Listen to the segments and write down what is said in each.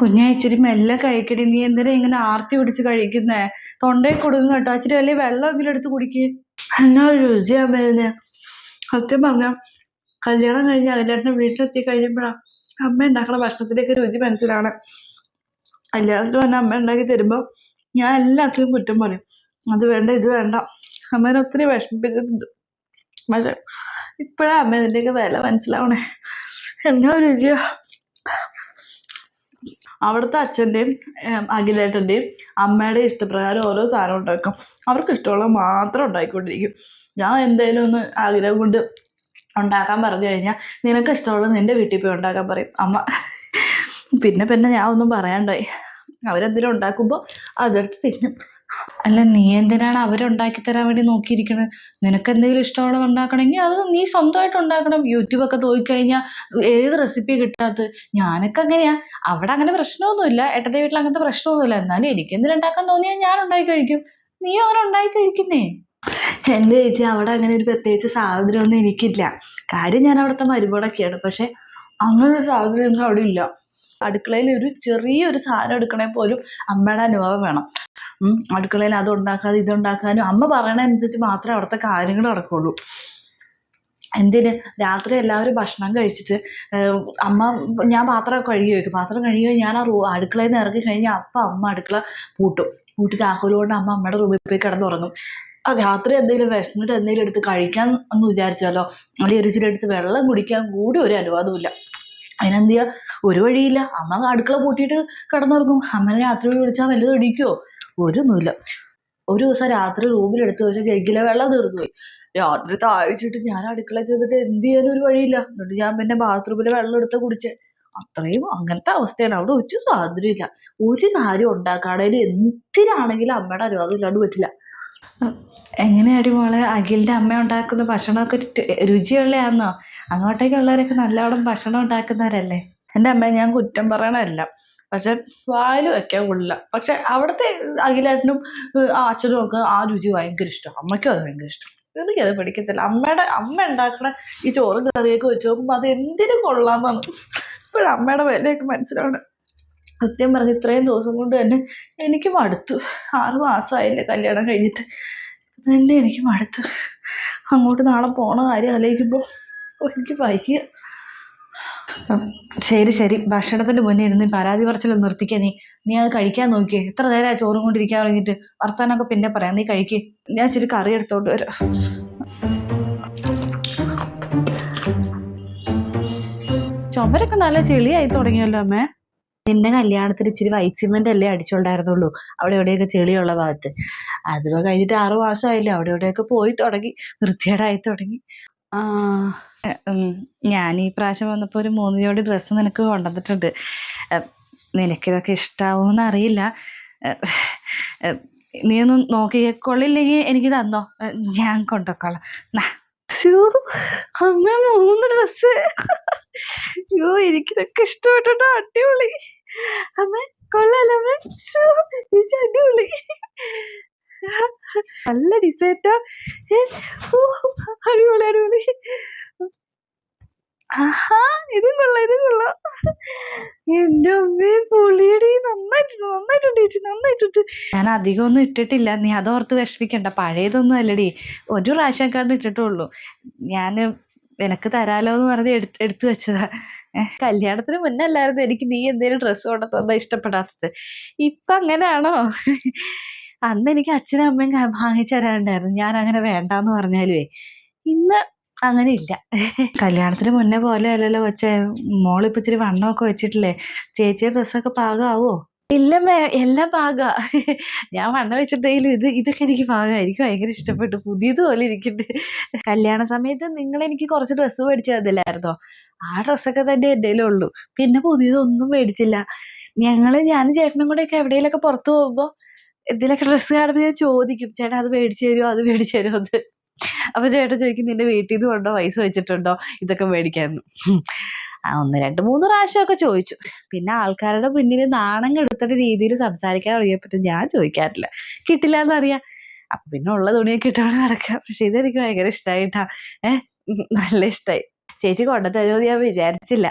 കുഞ്ഞാ ഇച്ചിരി മെല്ലെ കഴിക്കടി. നീ എന്തിനാ ഇങ്ങനെ ആർത്തി പിടിച്ച് കഴിക്കുന്നേ? തൊണ്ടയിൽ കൊടുക്കും കേട്ടോ. ഇച്ചിരി വലിയ വെള്ളമെങ്കിലും എടുത്ത് കുടിക്ക്. എന്നാ രുചിയാ മേലിന് സത്യം പറഞ്ഞ കല്യാണം കഴിഞ്ഞ് അഖിലേട്ടന്റെ വീട്ടിലെത്തി കഴിയുമ്പോഴാണ് അമ്മ ഉണ്ടാക്കണ ഭക്ഷണത്തിന്റെയൊക്കെ രുചി മനസ്സിലാണ്. കല്യാണത്തിന് വന്ന അമ്മ ഉണ്ടാക്കി തരുമ്പോൾ ഞാൻ എല്ലാത്തിലും കുറ്റം പറയും. അത് വേണ്ട ഇത് വേണ്ട. അമ്മേനെ ഒത്തിരി വിഷമിപ്പിച്ചിട്ടുണ്ട്. പക്ഷെ ഇപ്പോഴാ അമ്മ ഇതിന്റെയൊക്കെ വില മനസ്സിലാവണേ. എന്നാ രുചിയാ. അവിടുത്തെ അച്ഛന്റെയും അഖിലേട്ടന്റെയും അമ്മയുടെയും ഇഷ്ടപ്രകാരം ഓരോ സാധനം ഉണ്ടാക്കും. അവർക്ക് ഇഷ്ടമുള്ളത് മാത്രം ഉണ്ടാക്കിക്കൊണ്ടിരിക്കും. ഞാൻ എന്തേലും ഒന്ന് ആഗ്രഹം കൊണ്ട് ഉണ്ടാക്കാൻ പറഞ്ഞു കഴിഞ്ഞാൽ നിനക്ക് ഇഷ്ടമുള്ളത് നിന്റെ വീട്ടിൽ പോയി ഉണ്ടാക്കാൻ പറയും. അമ്മ പിന്നെ പിന്നെ ഞാൻ ഒന്നും പറയാണ്ടായി. അവരെന്തെങ്കിലും ഉണ്ടാക്കുമ്പോൾ അതെടുത്ത് തിന്നും. അല്ല നീ എന്തിനാണ് അവരുണ്ടാക്കി തരാൻ വേണ്ടി നോക്കിയിരിക്കുന്നത് നിനക്ക് എന്തെങ്കിലും ഇഷ്ടമുള്ളത് ഉണ്ടാക്കണമെങ്കിൽ അത് നീ സ്വന്തമായിട്ട് ഉണ്ടാക്കണം. യൂട്യൂബൊക്കെ നോക്കിക്കഴിഞ്ഞാൽ ഏത് റെസിപ്പി കിട്ടാത്തത് ഞാനൊക്കെ അങ്ങനെയാ. അവിടെ അങ്ങനെ പ്രശ്നമൊന്നുമില്ല. ഏട്ടന്റെ വീട്ടിൽ അങ്ങനത്തെ പ്രശ്നമൊന്നുമില്ല. എന്നാലും എനിക്ക് എന്തിനുണ്ടാക്കാൻ തോന്നിയാൽ ഞാൻ ഉണ്ടാക്കി കഴിക്കും. നീ അങ്ങനെ ഉണ്ടാക്കി കഴിക്കുന്നേ? എന്റെ ചേച്ചി അവിടെ അങ്ങനെ ഒരു പ്രത്യേകിച്ച് സാഹചര്യമൊന്നും എനിക്കില്ല. കാര്യം ഞാൻ അവിടുത്തെ മരുമോടൊക്കെയാണ് പക്ഷെ അങ്ങനെ ഒരു സാഹചര്യമൊന്നും അവിടെ ഇല്ല. അടുക്കളയിൽ ഒരു ചെറിയൊരു സാധനം എടുക്കണേ പോലും അമ്മയുടെ അനുഭവം വേണം. അടുക്കളയിൽ അത് ഉണ്ടാക്കാതെ ഇതുണ്ടാക്കാനും അമ്മ പറയണതനുസരിച്ച് മാത്രമേ അവിടുത്തെ കാര്യങ്ങൾ നടക്കുള്ളൂ. എന്തിന്? രാത്രി എല്ലാവരും ഭക്ഷണം കഴിച്ചിട്ട് അമ്മ ഞാൻ പാത്രം കഴുകി വയ്ക്കും പാത്രം കഴുകി ഞാൻ ആ റൂ അടുക്കളയിൽ നിന്ന് ഇറങ്ങി കഴിഞ്ഞാൽ അപ്പം അമ്മ അടുക്കള പൂട്ടും. പൂട്ടി താക്കോലുകൊണ്ട് അമ്മ അമ്മയുടെ റൂമിൽ പോയി കിടന്നുറങ്ങും. ആ രാത്രി എന്തെങ്കിലും വിശന്നിട്ട് എന്തെങ്കിലും എടുത്ത് കഴിക്കാൻ എന്ന് വിചാരിച്ചാലോ? അല്ലെങ്കിൽ ഒരു എടുത്ത് വെള്ളം കുടിക്കാൻ കൂടി ഒരു അനുവാദമില്ല അതിനെന്ത് ചെയ്യുക ഒരു വഴിയില്ല. അമ്മ അടുക്കള പൂട്ടിയിട്ട് കിടന്നുറങ്ങും. അമ്മനെ രാത്രി വിളിച്ചാൽ വല്ലതും അടിക്കോ ഒരൊന്നുമില്ല. ഒരു ദിവസം രാത്രി റൂമിൽ എടുത്ത് വെച്ച ജഗ്ഗിലെ വെള്ളം തീർന്നു പോയി. രാത്രി താഴ്ചിട്ട് ഞാൻ അടുക്കള ചെയ്തിട്ട് എന്ത് ചെയ്യാനും ഒരു വഴിയില്ല. എന്നിട്ട് ഞാൻ പിന്നെ ബാത്റൂമിലെ വെള്ളം എടുത്ത് കുടിച്ച്. അത്രയും അങ്ങനത്തെ അവസ്ഥയാണ്. അവിടെ ഒരു സ്വാതന്ത്ര്യമില്ല ഒരു കാര്യം ഉണ്ടാക്കാണേലും എന്തിനാണെങ്കിലും അമ്മയുടെ അനുവാദം ഇല്ലാണ്ട് പറ്റില്ല. എങ്ങനെയാടി മോളെ? അഖിലിന്റെ അമ്മ ഉണ്ടാക്കുന്ന ഭക്ഷണമൊക്കെ രുചിയുള്ളയാന്നോ? അങ്ങോട്ടേക്കുള്ളവരൊക്കെ നല്ലോണം ഭക്ഷണം ഉണ്ടാക്കുന്നവരല്ലേ? എന്റെ അമ്മയെ ഞാൻ കുറ്റം പറയണമല്ല പക്ഷെ വായിൽ വെക്കാൻ കൊള്ളില്ല. പക്ഷെ അവിടുത്തെ അഖിലേട്ടനും ആ അച്ഛനും ഒക്കെ ആ രുചി ഭയങ്കര ഇഷ്ടം അമ്മയ്ക്കും അത് ഭയങ്കര ഇഷ്ടം. എനിക്കത് പിടിക്കത്തില്ല. അമ്മയുടെ അമ്മ ഉണ്ടാക്കുന്ന ഈ ചോറും കറിയൊക്കെ വെച്ച് നോക്കുമ്പോൾ അത് എന്തിനും കൊള്ളാമെന്നാണ്. ഇപ്പോഴും അമ്മയുടെ വിലയൊക്കെ മനസ്സിലാവണം സത്യം പറഞ്ഞ് ഇത്രയും ദിവസം കൊണ്ട് തന്നെ എനിക്ക് മടുത്തു ആറ് മാസമായില്ലേ കല്യാണം കഴിഞ്ഞിട്ട്. തന്നെ എനിക്ക് മടുത്തു അങ്ങോട്ട് നാളെ പോണ കാര്യം ആലോചിക്കുമ്പോൾ എനിക്ക് വൈകിയ. ശരി ശരി. ഭക്ഷണത്തിന്റെ മുന്നേ ഇരുന്ന് പരാതി പറച്ചിലൊന്നും നിർത്തിക്കാൻ നീ. നീ അത് കഴിക്കാൻ നോക്കിയേ. എത്ര നേരമായി ചോറും കൊണ്ടിരിക്കാൻ തുടങ്ങിയിട്ട് വർത്താനൊക്കെ പിന്നെ പറയാം. നീ കഴിക്കേ. ഞാൻ ചെറിയ കറി എടുത്തോണ്ട് വരാം. ചുമരൊക്കെ നല്ല ചെളിയായി തുടങ്ങിയല്ലോ അമ്മേ. നിന്റെ കല്യാണത്തിന് ഇച്ചിരി വൈറ്റ് അല്ലേ അടിച്ചോണ്ടായിരുന്നുള്ളൂ. അവിടെ എവിടെയൊക്കെ ചെളിയുള്ള ഭാഗത്ത്. അത് കഴിഞ്ഞിട്ട് ആറു മാസമായില്ലേ അവിടെ എവിടെയൊക്കെ പോയി തുടങ്ങി. വൃത്തികേടായി തുടങ്ങി. ഞാൻ ഈ പ്രാവശ്യം വന്നപ്പോൾ ഒരു മൂന്ന് ജോഡി ഡ്രസ്സ് നിനക്ക് കൊണ്ടുവന്നിട്ടുണ്ട്. നിനക്കിതൊക്കെ ഇഷ്ടാവൂന്ന് അറിയില്ല. നീ ഒന്ന് നോക്കി കൊള്ളില്ലെങ്കിൽ എനിക്ക് തന്നോ? ഞാൻ. ശ്ശോ, അമ്മ മൂന്ന് ഡ്രസ്സ് അയ്യോ എനിക്കിതൊക്കെ ഇഷ്ടപ്പെട്ടോ അടിപൊളി. അമ്മ കൊള്ളാലോ അമ്മ. ശ്ശോ, അടിപൊളി. നല്ല ഡിസൈറ്റോ അടിപൊളി അടിപൊളി. ആഹാ ഇതും കൊള്ളാം ഇതും കൊള്ളാം. എന്റെ അമ്മേ പുളിയടി. നന്നായിട്ടുണ്ട് നന്നായിട്ടുണ്ട് ചേച്ചി നന്നായിട്ടുണ്ട്. ഞാൻ അധികം ഒന്നും ഇട്ടിട്ടില്ല. നീ അതോർത്ത് വിഷമിക്കണ്ട. പഴയതൊന്നും അല്ലടി. ഒരു പ്രാവശ്യം ഇട്ടിട്ടുള്ളൂ. ഞാൻ നിനക്ക് തരാലോ എന്ന് പറഞ്ഞ് എടുത്ത് എടുത്തു വെച്ചതാ. കല്യാണത്തിന് മുന്നേ അല്ലായിരുന്നു. എനിക്ക് നീ എന്തേലും ഡ്രസ്സ് കൊണ്ടു തന്നാ ഇഷ്ടപ്പെടാത്തത്. ഇപ്പൊ അങ്ങനെയാണോ അന്ന് എനിക്ക് അച്ഛനും അമ്മയും വാങ്ങിച്ചു തരാനുണ്ടായിരുന്നു. ഞാൻ അങ്ങനെ വേണ്ടാന്ന് പറഞ്ഞാലുവേ. ഇന്ന് അങ്ങനെ ഇല്ല കല്യാണത്തിന് മുന്നേ പോലെ അല്ലല്ലോ. കൊച്ചേ മോളിപ്പോ ഇച്ചിരി വണ്ണമൊക്കെ വെച്ചിട്ടില്ലേ. ചേച്ചിയുടെ ഡ്രസ്സൊക്കെ പാകമാവോ ഇല്ലമ്മേ എല്ലാം പാക. ഞാൻ വണ്ണം വെച്ചിട്ടെങ്കിലും ഇത് ഇതൊക്കെ എനിക്ക് പാകമായിരിക്കും ഭയങ്കര ഇഷ്ടപ്പെട്ടു. പുതിയതുപോലെ ഇരിക്കുന്നുണ്ട് കല്യാണ സമയത്ത് നിങ്ങൾ എനിക്ക് കുറച്ച് ഡ്രസ്സ് മേടിച്ചു തന്നില്ലായിരുന്നോ ആ ഡ്രസ്സൊക്കെ തന്നെ എന്റെ ഉള്ളൂ പിന്നെ പുതിയതൊന്നും മേടിച്ചില്ല. ഞങ്ങൾ ഞാനും ചേട്ടനും കൂടെ ഒക്കെ എവിടെയെങ്കിലൊക്കെ പുറത്തു പോകുമ്പോ എന്തെങ്കിലുമൊക്കെ ഡ്രസ്സ് കാണുമ്പോൾ ഞാൻ ചോദിക്കും ചേട്ടാ അത് മേടിച്ചു തരുമോ അത് മേടിച്ചു തരുമോ എന്ന്. അപ്പൊ ചേട്ടൻ ചോദിക്കും നിന്റെ വീട്ടിൽ നിന്ന് കൊണ്ടോ പൈസ വെച്ചിട്ടുണ്ടോ? ഇതൊക്കെ മേടിക്കാന്ന്. ആ ഒന്ന് രണ്ട് മൂന്ന് പ്രാവശ്യമൊക്കെ ചോദിച്ചു. പിന്നെ ആൾക്കാരുടെ മുന്നിൽ നാണം കെടുത്തുന്ന രീതിയിൽ സംസാരിക്കാൻ തുടങ്ങിയപ്പോൾ ഞാൻ ചോദിക്കാറില്ല. കിട്ടില്ല എന്നറിയാം അപ്പൊ പിന്നെ ഉള്ള തുണിയൊക്കെ ഇട്ടോണ്ട് നടക്കാം. പക്ഷെ ഇതെനിക്ക് ഭയങ്കര ഇഷ്ടമായിട്ടാ ഏഹ് നല്ല ഇഷ്ടമായി ചേച്ചി കൊണ്ടുതരുമോ ഞാൻ വിചാരിച്ചില്ല.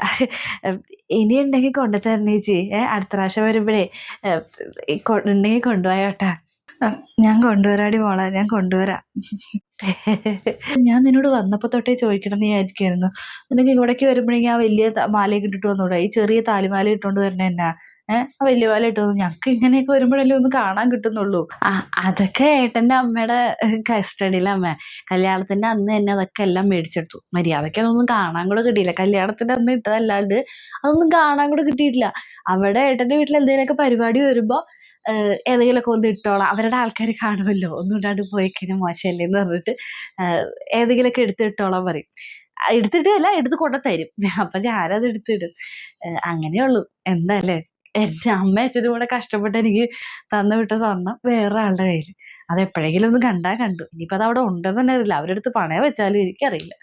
ഇനി ഉണ്ടെങ്കിൽ കൊണ്ടുതരണേച്ചി ഏ അടുത്ത പ്രാവശ്യം വരുമ്പോഴേ. ഉണ്ടെങ്കിൽ കൊണ്ടുപോയോട്ടാ. ഞാൻ കൊണ്ടുവരാടി മോളെ ഞാൻ കൊണ്ടുവരാ. ഞാൻ നിന്നോട് വന്നപ്പോൾ തൊട്ടേ ചോദിക്കണം നീ ആയിരിക്കുമായിരുന്നു നിനക്ക് ഇവിടേക്ക് വരുമ്പോഴേക്കും ആ വലിയ മാലയൊക്കെ ഇട്ടിട്ട് വന്നൂടെ? ഈ ചെറിയ താലിമാല ഇട്ടുകൊണ്ട് വരണ എന്നാ? ഏഹ് ആ വലിയ മാല ഇട്ടു ഞങ്ങക്ക് ഞങ്ങൾക്ക് ഇങ്ങനെയൊക്കെ വരുമ്പോഴല്ലേ ഒന്ന് കാണാൻ കിട്ടുന്നുള്ളൂ. ആ അതൊക്കെ ഏട്ടന്റെ അമ്മയുടെ കസ്റ്റഡിയിലെ അമ്മ. കല്യാണത്തിന്റെ അന്ന് തന്നെ അതൊക്കെ എല്ലാം മേടിച്ചെടുത്തു. മര്യാദയ്ക്ക് അതൊന്നും കാണാൻ കൂടെ കിട്ടിയില്ല. കല്യാണത്തിന്റെ അന്ന് ഇട്ടതല്ലാണ്ട് അതൊന്നും കാണാൻ കൂടെ കിട്ടിയിട്ടില്ല. അവിടെ ഏട്ടന്റെ വീട്ടിൽ എന്തെങ്കിലുമൊക്കെ പരിപാടി വരുമ്പോ ഏഹ് ഏതെങ്കിലുമൊക്കെ ഒന്ന് ഇട്ടോളാം. അവരുടെ ആൾക്കാർ കാണുമല്ലോ. ഒന്നും ഇടാണ്ട് പോയി കഴിഞ്ഞാൽ മോശമല്ലേ എന്ന് പറഞ്ഞിട്ട് ഏതെങ്കിലുമൊക്കെ എടുത്ത് ഇട്ടോളാൻ പറയും. എടുത്തിട്ടല്ല എടുത്ത് കൊണ്ടു തരും അപ്പൊ ഞാനത് എടുത്തിടും. അങ്ങനെയുള്ളൂ എന്താല്ലേ എന്റെ അമ്മ അച്ഛനും കൂടെ കഷ്ടപ്പെട്ട് എനിക്ക് തന്നു വിട്ട സ്വർണം വേറെ ആളുടെ കയ്യിൽ അത് എപ്പോഴെങ്കിലും ഒന്ന് കണ്ടാ കണ്ടു. ഇനിയിപ്പോ അത് അവിടെ ഉണ്ടെന്ന് തന്നെ അറിയില്ല. അടുത്ത് പണയം വെച്ചാലും എനിക്കറിയില്ല.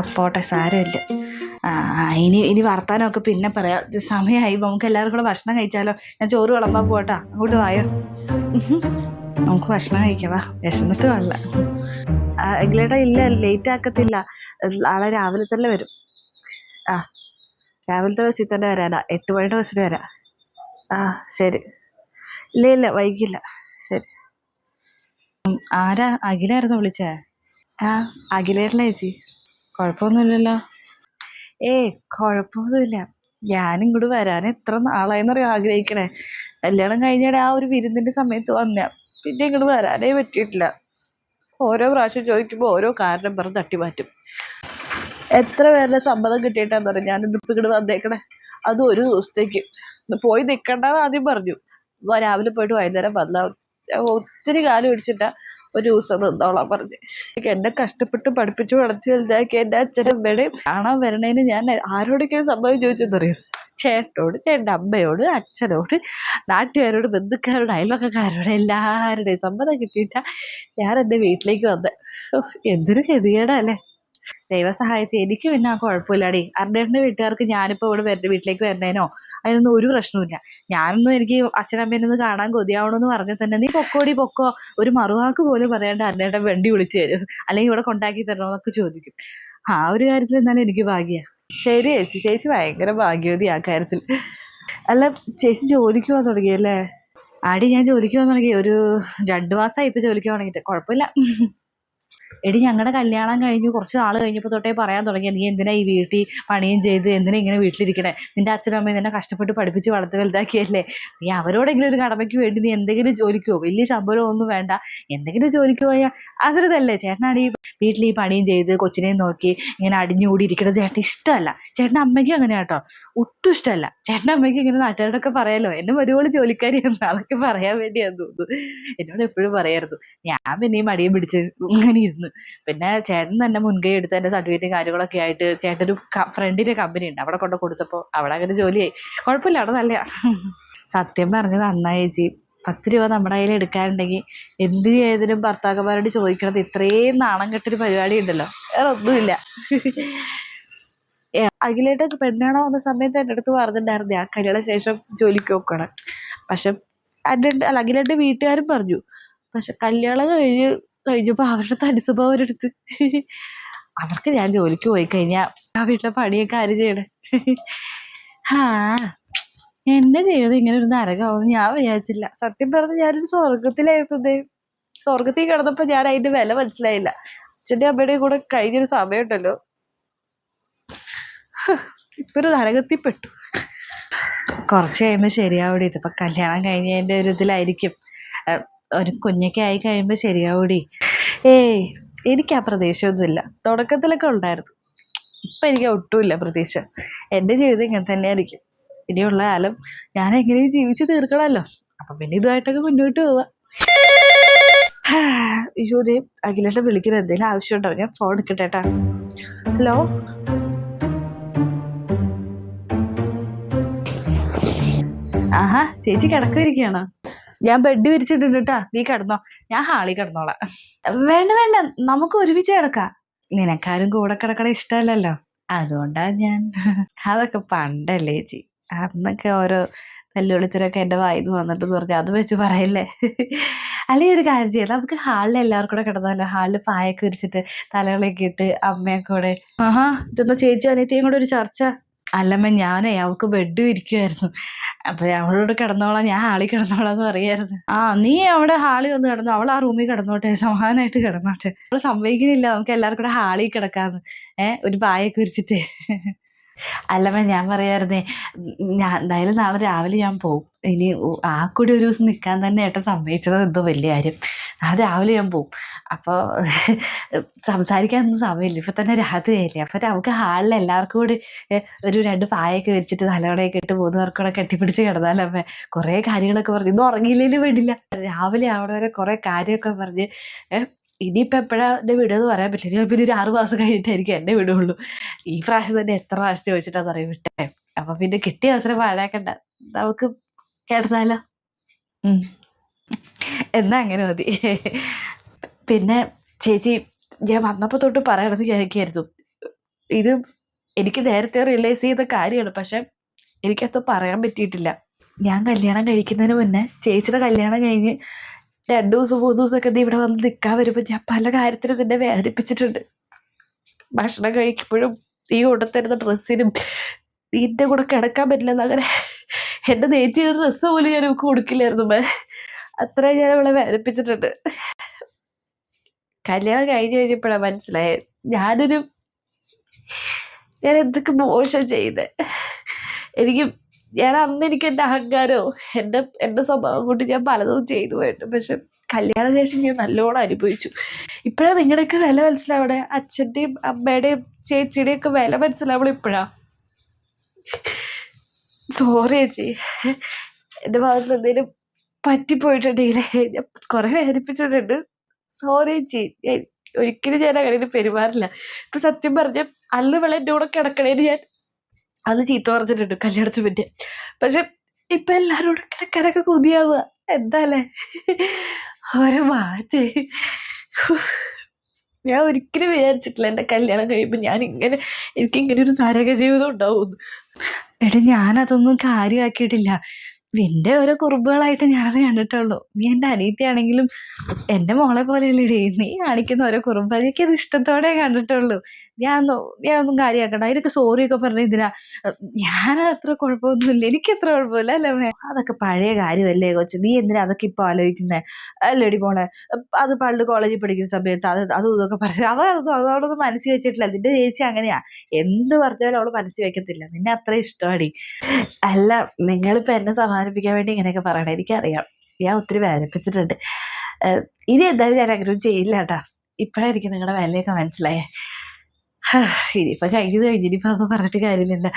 അപ്പോട്ടെ സാരമില്ല. ഇനി ഇനി വർത്താനമൊക്കെ പിന്നെ പറയാം. സമയമായി നമുക്ക് എല്ലാവർക്കും കൂടെ ഭക്ഷണം കഴിച്ചാലോ? ഞാൻ ചോറ് വിളമ്പാ പോട്ടാ അങ്ങോട്ട് വായോ. നമുക്ക് ഭക്ഷണം കഴിക്കാം. വാ വിശന്നിട്ട് വേണ്ട എങ്കിലേട്ടാ ഇല്ല ലേറ്റ് ആക്കത്തില്ല. നാളെ രാവിലെ തന്നെ വരും. ആ രാവിലത്തെ ബസ്സിൽ തന്നെ വരാനാ. എട്ട് മണിയുടെ ബസ്സിന് വരാം. ആ ശരി. ഇല്ല ഇല്ല വൈകില്ല. ശരി. ആരാ? അഖിലായിരുന്നു വിളിച്ചേ? ആ അഖിലേട്ടനെ ചേച്ചി. കുഴപ്പമൊന്നുമില്ലല്ലോ. ഏയ് കുഴപ്പമൊന്നുമില്ല ഞാനിങ്ങോട്ട് വരാൻ എത്ര നാളായെന്നറിയാം ആഗ്രഹിക്കണേ. കല്യാണം കഴിഞ്ഞിടെ ആ ഒരു വിരുന്നിന്റെ സമയത്ത് വന്ന. പിന്നെ ഇങ്ങോട്ട് വരാനേ പറ്റിയിട്ടില്ല. ഓരോ പ്രാവശ്യം ചോദിക്കുമ്പോൾ ഓരോ കാരണം പറഞ്ഞ് തട്ടി മാറ്റും. എത്ര പേരുടെ സമ്മതം കിട്ടിയിട്ടാന്ന് പറയും ഞാനിന്ന് ഇപ്പം ഇങ്ങോട്ട് വന്നേക്കണേ. അത് ഒരു ദിവസത്തേക്ക്. പോയി നിൽക്കണ്ടെന്ന് ആദ്യം പറഞ്ഞു. രാവിലെ പോയിട്ട് വൈകുന്നേരം വന്നാൽ ഒത്തിരി കാലം പിടിച്ചിട്ടാ ഒരു ദിവസം നിന്നോളാം പറഞ്ഞ്. എന്നെ കഷ്ടപ്പെട്ട് പഠിപ്പിച്ചു വളർത്തി വലുതാക്കി എന്റെ അച്ഛനും അമ്മയുടെയും കാണാൻ വരണേന് ഞാൻ ആരോടൊക്കെയും സംഭവം ചോദിച്ചെന്നറിയോ? ചേട്ടോട് ചേട്ടന്റെ അമ്മയോട് അച്ഛനോട് നാട്ടുകാരോട് ബന്ധുക്കാരോട് അയൽവക്കക്കാരോട് എല്ലാവരുടെയും സമ്മതം കിട്ടിയിട്ടാ ഞാൻ എന്റെ വീട്ടിലേക്ക് വന്നത് എന്തൊരു ഗതികേടാ അല്ലേ? ദൈവം സഹായിച്ച് എനിക്ക് പിന്നെ ആ കുഴപ്പമില്ലാടി. അർണേട്ടന്റെ വീട്ടുകാർക്ക് ഞാനിപ്പോൾ ഇവിടെ വരുന്ന വീട്ടിലേക്ക് വരുന്നതിനോ അതിനൊന്നും ഒരു പ്രശ്നമില്ല ഞാനൊന്നും എനിക്ക് അച്ഛനമ്മേനെ ഒന്ന് കാണാൻ കൊതിയാവണമെന്ന് പറഞ്ഞാൽ തന്നെ നീ പൊക്കോടി പൊക്കോ. ഒരു മറുവാക്ക് പോലും പറയാണ്ട് അർണേട്ടൻ വണ്ടി വിളിച്ചു തരും. അല്ലെങ്കിൽ ഇവിടെ കൊണ്ടാക്കി തരണമെന്നൊക്കെ ചോദിക്കും. ആ ഒരു കാര്യത്തിൽ എന്നാലും എനിക്ക് ഭാഗ്യമാണ് ശരി ചേച്ചി ചേച്ചി ഭയങ്കര ഭാഗ്യവതി ആ കാര്യത്തിൽ. അല്ല ചേച്ചി ജോലിക്ക് പോകാൻ തുടങ്ങിയല്ലേ ആടി ഞാൻ ജോലിക്ക് പോകാൻ തുടങ്ങി. ഒരു രണ്ടു മാസമായി ഇപ്പൊ ജോലിക്ക് പോകണമെങ്കിൽ കുഴപ്പമില്ല. എടി ഞങ്ങളുടെ കല്യാണം കഴിഞ്ഞു കുറച്ച് നാൾ കഴിഞ്ഞപ്പോൾ തൊട്ടേ പറയാൻ തുടങ്ങി നീ എന്തിനാ ഈ വീട്ടിൽ പണിയും ചെയ്ത് എന്തിനാ ഇങ്ങനെ വീട്ടിലിരിക്കണേ? നിന്റെ അച്ഛനും അമ്മയും നിന്നെ കഷ്ടപ്പെട്ട് പഠിപ്പിച്ച് വളർത്തി വലുതാക്കിയല്ലേ? നീ അവരോടെങ്കിലും ഒരു കടമയ്ക്ക് വേണ്ടി നീ എന്തെങ്കിലും ജോലിക്കോ? വലിയ ശമ്പളം ഒന്നും വേണ്ട. എന്തെങ്കിലും ജോലിക്ക് പോയാൽ അതൊരിതല്ലേ ചേട്ടനാണ് ഈ വീട്ടിൽ ഈ പണിയും ചെയ്ത് കൊച്ചിനെയും നോക്കി ഇങ്ങനെ അടിഞ്ഞുകൂടി ഇരിക്കുന്നത് ചേട്ടൻ ഇഷ്ടമല്ല. ചേട്ടൻ അമ്മയ്ക്കും അങ്ങനെ കേട്ടോ. ഒട്ടും ഇഷ്ടമല്ല. ചേട്ടന്റെ അമ്മയ്ക്ക് ഇങ്ങനെ നാട്ടുകാരോടൊക്കെ പറയാലോ എന്നെ ഒരുപോലെ ജോലിക്കാരി അതൊക്കെ പറയാൻ വേണ്ടിയാന്ന് തോന്നുന്നു. എന്നോട് എപ്പോഴും പറയായിരുന്നു. ഞാൻ പിന്നെ ഈ മടിയും പിടിച്ച് ഇങ്ങനെ ഇരുന്നു. പിന്നെ ചേട്ടൻ തന്നെ മുൻകൈ എടുത്ത് എന്റെ സർട്ടിഫിക്കറ്റും കാര്യങ്ങളൊക്കെ ആയിട്ട് ചേട്ടനൊരു ഫ്രണ്ടിന്റെ കമ്പനി ഉണ്ട്. അവിടെ കൊണ്ട് കൊടുത്തപ്പോൾ അവിടെ അങ്ങനെ ജോലിയായി. കുഴപ്പമില്ല അവിടെ നല്ല സത്യം പറഞ്ഞത് നന്നായി ചേച്ചി പത്ത് രൂപ നമ്മുടെ കയ്യിൽ എടുക്കാനുണ്ടെങ്കിൽ എന്ത് ചെയ്തതിനും ഭർത്താക്കന്മാരോട് ചോദിക്കണത് ഇത്രയും നാണം കെട്ടൊരു പരിപാടി ഉണ്ടല്ലോ. വേറെ ഒന്നുമില്ല. അഖിലേട്ട് പെണ്ണാണോ വന്ന സമയത്ത് എന്റെ അടുത്ത് പറഞ്ഞിട്ടുണ്ടായിരുന്നു. ഞാൻ കല്യാണ ശേഷം ജോലിക്ക് നോക്കണം പക്ഷെ എന്റെ അല്ല അഖിലേട്ടന്റെ വീട്ടുകാരും പറഞ്ഞു. പക്ഷെ കല്യാണം കഴിഞ്ഞ് കഴിഞ്ഞപ്പോൾ അവരുടെ തനുസ്വഭാവം അവർക്ക് ഞാൻ ജോലിക്ക് പോയി കഴിഞ്ഞാൽ ആ വീട്ടിലെ പണിയൊക്കെ ആര് ചെയ്യണേ? ആ എന്നെ ജീവിതം ഇങ്ങനെ ഒരു നരകമാവും ഞാൻ വിചാരിച്ചില്ല. സത്യം പറഞ്ഞ് ഞാനൊരു സ്വർഗത്തിലായിരുന്നേ സ്വർഗത്തിൽ കിടന്നപ്പോ ഞാൻ അതിന്റെ വില മനസ്സിലായില്ല. അച്ഛന്റെ അമ്മയുടെ കൂടെ കഴിഞ്ഞൊരു സമയമുണ്ടല്ലോ. ഇപ്പൊ ഒരു നരകത്തിൽ പെട്ടു. കുറച്ച് കഴിയുമ്പോൾ ശരിയാവൂടി. ഇതിപ്പോ കല്യാണം കഴിഞ്ഞതിന്റെ ഒരു ഇതിലായിരിക്കും. ഒരു കുഞ്ഞൊക്കെ ആയി കഴിയുമ്പോൾ ശരിയാവൂടി. ഏയ് എനിക്ക് ആ പ്രതീക്ഷയൊന്നുമില്ല. തുടക്കത്തിലൊക്കെ ഉണ്ടായിരുന്നു. ഇപ്പം എനിക്ക് ഒട്ടുമില്ല പ്രതീക്ഷ. എന്റെ ജീവിതം ഇങ്ങനെ തന്നെയായിരിക്കും. ഇനിയുള്ള കാലം ഞാൻ എങ്ങനെയും ജീവിച്ച് തീർക്കണമല്ലോ. അപ്പം പിന്നെ ഇതുമായിട്ടൊക്കെ മുന്നോട്ട് പോവാം. അയ്യോ ദേ വിളിക്കുന്നത് എന്തെങ്കിലും ആവശ്യമുണ്ടോ? ഞാൻ ഫോൺ എടുക്കട്ടെ കേട്ടാ ഹലോ? ആഹാ ചേച്ചി കിടക്കുമായിരിക്കുകയാണോ ഞാൻ ബെഡ് വിരിച്ചിട്ടുണ്ട് കേട്ടാ നീ കിടന്നോ. ഞാൻ ഹാളി കിടന്നോളാം. വേണ്ട വേണ്ട. നമുക്ക് ഒരുമിച്ച് കിടക്കാം. നിനക്കാരും കൂടെ കിടക്കണ ഇഷ്ടമല്ലല്ലോ. അതുകൊണ്ടാ ഞാൻ. അതൊക്കെ പണ്ടല്ലേ ചേച്ചി. അന്നൊക്കെ ഓരോ വെല്ലുവിളിത്തരൊക്കെ എന്റെ വായിന്ന് വന്നിട്ട് പറഞ്ഞു അത് വെച്ച് പറയല്ലേ? അല്ലെങ്കിൽ ഒരു കാര്യം ചെയ്യാം. നമുക്ക് ഹാളിൽ എല്ലാവർക്കും കൂടെ കിടന്നാലോ? ഹാളിൽ പായൊക്കെ വിരിച്ചിട്ട് തലകളൊക്കെ ഇട്ട് അമ്മയൊക്കെ കൂടെ. ആഹാ ഇതൊന്നും ചേച്ചി അനിയത്തിയും കൂടെ ഒരു ചർച്ച. അല്ലമ്മ ഞാനേ അവൾക്ക് ബെഡും ഇരിക്കുമായിരുന്നു അപ്പൊ അവളോട് കിടന്നോളാം. ഞാൻ ഹാളിൽ കിടന്നോളാം എന്ന് പറയായിരുന്നു. ആ നീ അവിടെ ഹാളിൽ ഒന്ന് കിടന്നു. അവൾ ആ റൂമിൽ കിടന്നോട്ടെ സമാധാനമായിട്ട് കിടന്നോട്ടെ. അവൾ സംഭവിക്കുന്നില്ല നമുക്ക് എല്ലാവർക്കും കൂടെ ഹാളിൽ കിടക്കാന്ന്. ഏഹ് ഒരു പായൊക്കെ വിരിച്ചിട്ട്. അല്ലമ്മ ഞാൻ പറയായിരുന്നേ ഞാൻ എന്തായാലും നാളെ രാവിലെ ഞാൻ പോകും ഇനി ആ കൂടി ഒരു ദിവസം നിൽക്കാൻ തന്നെ ഏട്ടൻ സമ്മതിച്ചത് എന്തോ വലിയ കാര്യം. നാളെ രാവിലെ ഞാൻ പോകും അപ്പോൾ സംസാരിക്കാനൊന്നും സമയമില്ല. ഇപ്പം തന്നെ രാത്രിയായില്ലേ. അപ്പം നമുക്ക് ഹാളിൽ എല്ലാവർക്കും കൂടി ഒരു രണ്ട് പായൊക്കെ വെച്ചിട്ട് തലയോടെയൊക്കെ ഇട്ട് പോകുന്നവർക്കൂടെ കെട്ടിപ്പിടിച്ച് കിടന്നാലമ്മേ കുറേ കാര്യങ്ങളൊക്കെ പറഞ്ഞ്. ഇന്ന് ഉറങ്ങിയില്ലെങ്കിലും വേണ്ടില്ല. രാവിലെ അവിടെ വരെ കുറേ കാര്യമൊക്കെ പറഞ്ഞ് ഇനിയിപ്പോൾ എപ്പോഴാണ് എന്റെ വീടെന്ന് പറയാൻ പറ്റില്ല. ഇനി പിന്നെ ഒരു ആറ് മാസം കഴിഞ്ഞിട്ടായിരിക്കും എന്റെ വിടുള്ളൂ. ഈ പ്രാവശ്യം തന്നെ എത്ര പ്രാവശ്യം ചോദിച്ചിട്ടാന്ന് അറിയാൻ വിട്ടേ? അപ്പൊ പിന്നെ കിട്ടിയ അവസരം പാഴാക്കണ്ട. നമുക്ക് കേട്ടാലോ. എന്നാ അങ്ങനെ മതി. പിന്നെ ചേച്ചി ഞാൻ വന്നപ്പോൾ തൊട്ട് പറയണത് വിചാരിക്കായിരുന്നു. ഇത് എനിക്ക് നേരത്തെ റിയലൈസ് ചെയ്ത കാര്യമാണ്. പക്ഷെ എനിക്കത് പറയാൻ പറ്റിയിട്ടില്ല. ഞാൻ കല്യാണം കഴിക്കുന്നതിന് മുന്നേ ചേച്ചിയുടെ കല്യാണം കഴിഞ്ഞ് രണ്ടു ദിവസം മൂന്ന് ദിവസമൊക്കെ നീ ഇവിടെ വന്ന് നിൽക്കാൻ വരുമ്പോൾ ഞാൻ പല കാര്യത്തിനും നിന്നെ വേദനിപ്പിച്ചിട്ടുണ്ട്. ഭക്ഷണം കഴിക്കുമ്പോഴും നീ കൊണ്ടുത്തരുന്ന ഡ്രസ്സിനും നിന്റെ കൂടെ കിടക്കാൻ പറ്റില്ലെന്ന് അങ്ങനെ എന്റെ നേറ്റിയുടെ ഡ്രസ്സ് പോലും ഞാൻ നമുക്ക് കൊടുക്കില്ലായിരുന്നു മേ. അത്ര ഞാൻ അവളെ വേദനിപ്പിച്ചിട്ടുണ്ട്. കല്യാണം കഴിഞ്ഞ് കഴിഞ്ഞപ്പോഴാണ് മനസ്സിലായത്. ഞാനൊരു ഞാൻ എന്തൊക്കെ മോശം ചെയ്തേ എനിക്ക് ഞാൻ അന്ന് എനിക്ക് എന്റെ അഹങ്കാരോ എന്റെ എന്റെ സ്വഭാവം കൊണ്ട് ഞാൻ പലതും ചെയ്തു പോയിട്ട് പക്ഷെ കല്യാണ ശേഷം ഞാൻ നല്ലോണം അനുഭവിച്ചു. ഇപ്പോഴാണ് നിങ്ങളുടെയൊക്കെ വില മനസ്സിലാവണേ? അച്ഛന്റെയും അമ്മയുടെയും ചേച്ചിയുടെയും ഒക്കെ വില മനസ്സിലാവണം ഇപ്പോഴാ? സോറി ചേച്ചി. എന്റെ ഭാഗത്ത് എന്തെങ്കിലും പറ്റിപ്പോയിട്ടുണ്ടെങ്കിൽ ഞാൻ കുറെ വേദനിപ്പിച്ചിട്ടുണ്ട്. സോറി ചേച്ചി. ഒരിക്കലും ഞാൻ അങ്ങനെ പെരുമാറില്ല. ഇപ്പൊ സത്യം പറഞ്ഞ അന്ന് ഇവളെ എന്റെ കൂടെ കിടക്കണേന് ഞാൻ അത് ചീത്ത പറഞ്ഞിട്ടുണ്ട് കല്യാണത്തിന് പറ്റി പക്ഷെ ഇപ്പൊ എല്ലാരോടും കിടക്കാനൊക്കെ കൊതിയാവുക. എന്താല്ലേ? ഓരോ മാറ്റി. ഞാൻ ഒരിക്കലും വിചാരിച്ചിട്ടില്ല എന്റെ കല്യാണം കഴിയുമ്പോൾ ഞാൻ ഇങ്ങനെ എനിക്ക് ഇങ്ങനെ ഒരു നരക ജീവിതം ഉണ്ടാവും. എടാ ഞാനതൊന്നും കാര്യമാക്കിയിട്ടില്ല. നിന്റെ ഓരോ കുറുമ്പുകളായിട്ട് ഞാനത് കണ്ടിട്ടുള്ളൂ. നീ എന്റെ അനിയത്തിയാണെങ്കിലും എന്റെ മോളെ പോലെയല്ലേടി. നീ കാണിക്കുന്ന ഓരോ കുറുമ്പ് എനിക്കത് ഇഷ്ടത്തോടെ കണ്ടിട്ടുള്ളൂ. ഞാൻ ഞാൻ ഒന്നും കാര്യമാക്കണ്ട അതിനൊക്കെ സോറിയൊക്കെ പറഞ്ഞ ഇതിനാ ഞാൻ അത്ര കുഴപ്പമൊന്നുമില്ല. എനിക്ക് അത്ര കുഴപ്പമില്ല അല്ലേ? അതൊക്കെ പഴയ കാര്യമല്ലേ കൊച്ചു? നീ എന്തിനാ അതൊക്കെ ഇപ്പൊ ആലോചിക്കുന്നേ? അല്ലേടി പോണേ അത് പണ്ട് കോളേജിൽ പഠിക്കുന്ന സമയത്ത് അത് അതും ഇതൊക്കെ പറഞ്ഞു അവ അതോടൊന്നും മനസ്സിൽ വെച്ചിട്ടില്ല. നിന്റെ ചേച്ചി അങ്ങനെയാ. എന്ത് പറഞ്ഞാലും അവൾ മനസ്സിൽ വെക്കത്തില്ല. നിന്നെ അത്ര ഇഷ്ടമാടി. അല്ല നിങ്ങളിപ്പോ എന്നെ സമാധാനിപ്പിക്കാൻ വേണ്ടി ഇങ്ങനെയൊക്കെ പറയണേ. എനിക്കറിയാം. ഞാൻ ഒത്തിരി വേദനിപ്പിച്ചിട്ടുണ്ട്. ഇനി എന്തായാലും ഞാൻ അങ്ങനെ ചെയ്യില്ല കേട്ടാ. ഇപ്പോഴായിരിക്കും നിങ്ങളുടെ വിലയൊക്കെ മനസ്സിലായേ. ഹാ, കഴിഞ്ഞു കഴിഞ്ഞു ഇനിയിപ്പൊ അതൊന്നും പറഞ്ഞിട്ട് കാര്യമില്ല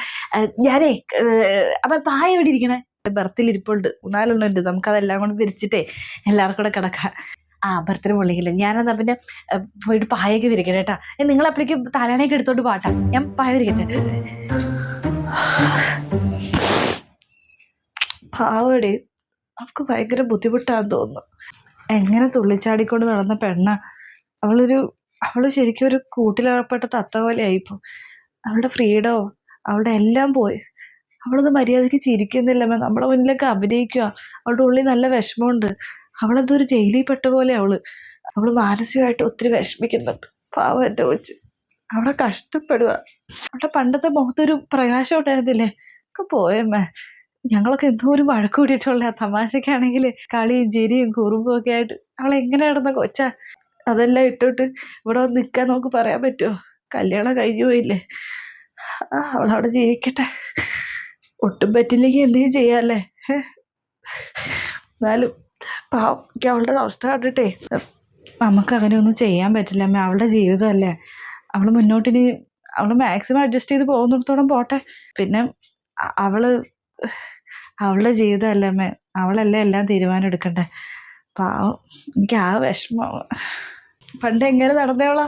ഞാനേ അപ്പൊ പായ എവിടെ ഇരിക്കണേ? ബർത്തിൽ ഇരിപ്പുണ്ട്. മൂന്നാലെണ്ണം ഉണ്ട്. നമുക്കതെല്ലാം കൂടെ വിരിച്ചിട്ടേ എല്ലാവർക്കും കൂടെ കിടക്കാം. ആ ബർത്തിന് പൊള്ളിക്കില്ല ഞാനത് പിന്നെ പോയിട്ട് പായൊക്കെ വിരിക്കട്ടെ കേട്ടാ. നിങ്ങൾ അപ്പോഴേക്കും തലേണയൊക്കെ എടുത്തോണ്ട് പാട്ടാ ഞാൻ പായ വിരിക്കട്ടെ. പാവടെ അവൾക്ക് ഭയങ്കര ബുദ്ധിമുട്ടാന്ന് തോന്നുന്നു. എങ്ങനെ തുള്ളിച്ചാടിക്കൊണ്ട് നടന്ന പെണ്ണ? അവളൊരു അവൾ ശരിക്കും ഒരു കൂട്ടിലകപ്പെട്ട തത്ത പോലെ ആയിപ്പോ അവളുടെ ഫ്രീഡോ അവളുടെ എല്ലാം പോയി. അവളൊന്ന് മര്യാദയ്ക്ക് ചിരിക്കുന്നില്ല മേ നമ്മുടെ മുന്നിലൊക്കെ അഭിനയിക്കുക അവളുടെ ഉള്ളിൽ നല്ല വിഷമമുണ്ട്. അവളതൊരു ജയിലിൽ പെട്ട പോലെ അവൾ. അവൾ മാനസികമായിട്ട് ഒത്തിരി വിഷമിക്കുന്നുണ്ട്. പാവം എന്റെ കൊച്ച്. അവളെ കഷ്ടപ്പെടുക അവളുടെ പണ്ടത്തെ മുഖത്തൊരു പ്രകാശം ഉണ്ടായിരുന്നില്ലേ? ഒക്കെ പോയമ്മേ ഞങ്ങളൊക്കെ എന്തോ ഒരു വഴക്ക് കൂടിയിട്ടുള്ള തമാശക്കാണെങ്കിൽ കളിയും ചിരിയും കുറുമ്പും ഒക്കെ ആയിട്ട് അവളെങ്ങനെ നടന്ന കൊച്ചാ? അതെല്ലാം ഇട്ടിട്ട് ഇവിടെ വന്ന് നിൽക്കാൻ നമുക്ക് പറയാൻ പറ്റുമോ കല്യാണം കഴിഞ്ഞു പോയില്ലേ? ആ അവളവിടെ ജീവിക്കട്ടെ. ഒട്ടും പറ്റില്ലെങ്കിൽ എന്തെങ്കിലും ചെയ്യാല്ലേ? ഹേ. എന്നാലും പാവം എനിക്ക് അവളുടെ അവസ്ഥ കണ്ടിട്ടേ. നമുക്ക് അങ്ങനെ ഒന്നും ചെയ്യാൻ പറ്റില്ല അമ്മ. അവളുടെ ജീവിതമല്ലേ. അവൾ മുന്നോട്ടിനി അവൾ മാക്സിമം അഡ്ജസ്റ്റ് ചെയ്ത് പോകുന്നിടത്തോളം പോട്ടെ. പിന്നെ അവൾ അവളുടെ ജീവിതമല്ലേ അമ്മ. അവളല്ലേ എല്ലാം തീരുമാനം എടുക്കണ്ടേ? പാവം എനിക്ക് ആ വിഷമം. പണ്ട് എങ്ങനെ നടന്നവളാ?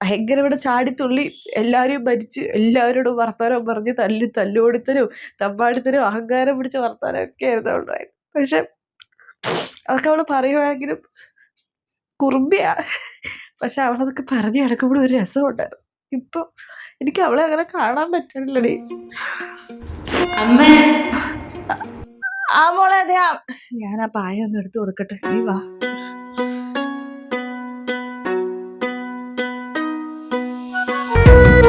ഭയങ്കര ഇവിടെ ചാടിത്തുള്ളി എല്ലാവരെയും ഭരിച്ച് എല്ലാവരോടും വർത്തമാനം പറഞ്ഞ് തല്ലി തല്ലുകൊടുത്തരും തമ്പാടിത്തരും അഹങ്കാരം പിടിച്ച വർത്തമാനം ഒക്കെ ആയിരുന്നു അവളുടെ പക്ഷെ അതൊക്കെ അവൾ പറയുവാണെങ്കിലും കുറുമ്പിയാ. പക്ഷെ അവളതൊക്കെ പറഞ്ഞു കിടക്കുമ്പോഴും ഒരു രസമുണ്ടായിരുന്നു ഇപ്പൊ എനിക്ക് അവളെ അങ്ങനെ കാണാൻ പറ്റണില്ലടി. അമ്മേ. ആ മോളെ അതെ ഞാൻ ആ പായ ഒന്ന് എടുത്തു കൊടുക്കട്ടെ. നീ വാ.